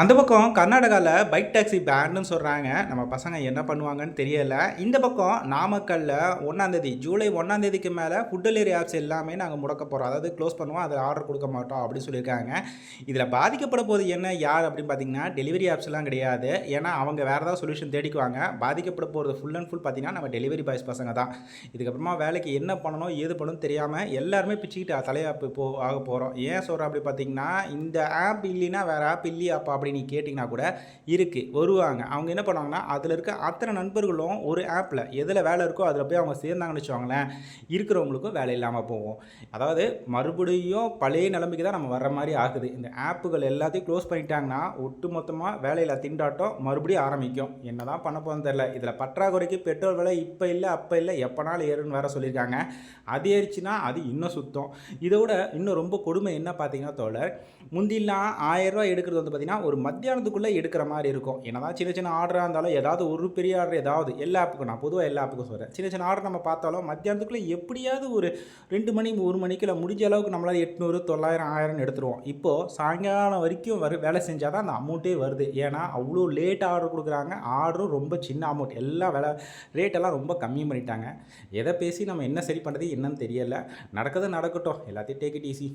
அந்த பக்கம் கர்நாடகாவில் பைக் டாக்ஸி பேன்னு சொல்கிறாங்க நம்ம பசங்க என்ன பண்ணுவாங்கன்னு தெரியல. இந்த பக்கம் நாமக்கல்லில் ஒன்றாந்தேதி ஜூலை ஒன்றாந்தேதிக்கு மேலே ஃபுட் டெலிவரி ஆப்ஸ் எல்லாமே நாங்கள் முடக்க போகிறோம் அதாவது க்ளோஸ் பண்ணுவோம். அதில் ஆர்டர் கொடுக்க மாட்டோம் அப்படின்னு சொல்லியிருக்காங்க. இதில் பாதிக்கப்பட போது என்ன யார் அப்படின்னு பார்த்தீங்கன்னா டெலிவரி ஆப்ஸ்லாம் கிடையாது. ஏன்னா அவங்க வேறு ஏதாவது சொல்யூஷன் தேடிக்குவாங்க. பாதிக்கப்பட போகிறது ஃபுல் அண்ட் ஃபுல் பார்த்தீங்கன்னா நம்ம டெலிவரி பாய்ஸ் பசங்க தான். இதுக்கப்புறமா வேலைக்கு என்ன பண்ணணும் ஏது பண்ணணும் தெரியாமல் எல்லாருமே பிச்சுக்கிட்டு தலையாப்பு போ ஆக போகிறோம் ஏன் சொல்கிறேன் அப்படி பார்த்தீங்கன்னா இந்த ஆப் இல்லைன்னா வேறு ஆப் இல்லையாப்பா அப்படின்னு நீ கேட்டிங்கன்னா கூட இருக்குது வருவாங்க. அவங்க என்ன பண்ணுவாங்கன்னா அதில் இருக்க அத்தனை நண்பர்களும் ஒரு ஆப்பில் எதில் வேலை இருக்கோ அதில் போய் அவங்க சேர்ந்தாங்கன்னு வச்சுக்கோங்களேன் இருக்கிறவங்களுக்கும் வேலை இல்லாமல் போகும். அதாவது மறுபடியும் பழைய நிலைமைக்கு தான் நம்ம வர்ற மாதிரி ஆகுது. இந்த ஆப்புகள் எல்லாத்தையும் க்ளோஸ் பண்ணிட்டாங்கன்னா ஒட்டு மொத்தமாக வேலையில் திண்டாட்டம் மறுபடியும் ஆரம்பிக்கும். என்ன தான் பண்ண போகிறோன்னு தெரில இதில் பற்றாக்குறைக்கு பெட்ரோல் விலை இப்போ இல்லை அப்போ இல்லை எப்போனாலும் ஏறுன்னு வேறு சொல்லியிருக்காங்க. அது ஏறிச்சுன்னா அது இன்னும் சுத்தம். இதோட இன்னும் ரொம்ப கொடுமை என்ன பார்த்தீங்கன்னா தோழர் முந்திலாம் ஆயிரம் ரூபாய் எடுக்கிறது வந்து பார்த்தீங்கன்னா ஒரு மத்தியானத்துக்குள்ளே எடுக்கிற மாதிரி இருக்கும். என்னதான் சின்ன சின்ன ஆர்டராக இருந்தாலும் ஏதாவது ஒரு பெரிய ஆர்டர் ஏதாவது எல்லா ஆப்புக்கும் நான் பொதுவாக எல்லா ஆப்புக்கும் சொல்கிறேன் சின்ன சின்ன ஆர்டர் நம்ம பார்த்தாலும் மத்தியானத்துக்குள்ளே எப்படியாவது ஒரு ரெண்டு மணி ஒரு மணிக்குள்ள முடிஞ்ச அளவுக்கு நம்மளால் எட்நூறு தொள்ளாயிரம் ஆயிரம் எடுத்துருவோம். இப்போது சாயங்காலம் வரைக்கும் வரு வேலை செஞ்சால் தான் அந்த அமௌண்ட்டே வருது. ஏன்னா அவ்வளோ லேட் ஆர்டர் கொடுக்குறாங்க. ஆர்டரும் ரொம்ப சின்ன அமௌண்ட் எல்லாம் விலை ரேட்டெல்லாம் ரொம்ப கம்மி பண்ணிட்டாங்க. எதை பேசி நம்ம என்ன சரி பண்ணுறது என்னன்னு தெரியல. நடக்கிறது நடக்கட்டும். எல்லாத்தையும் டேக் இட் ஈஸி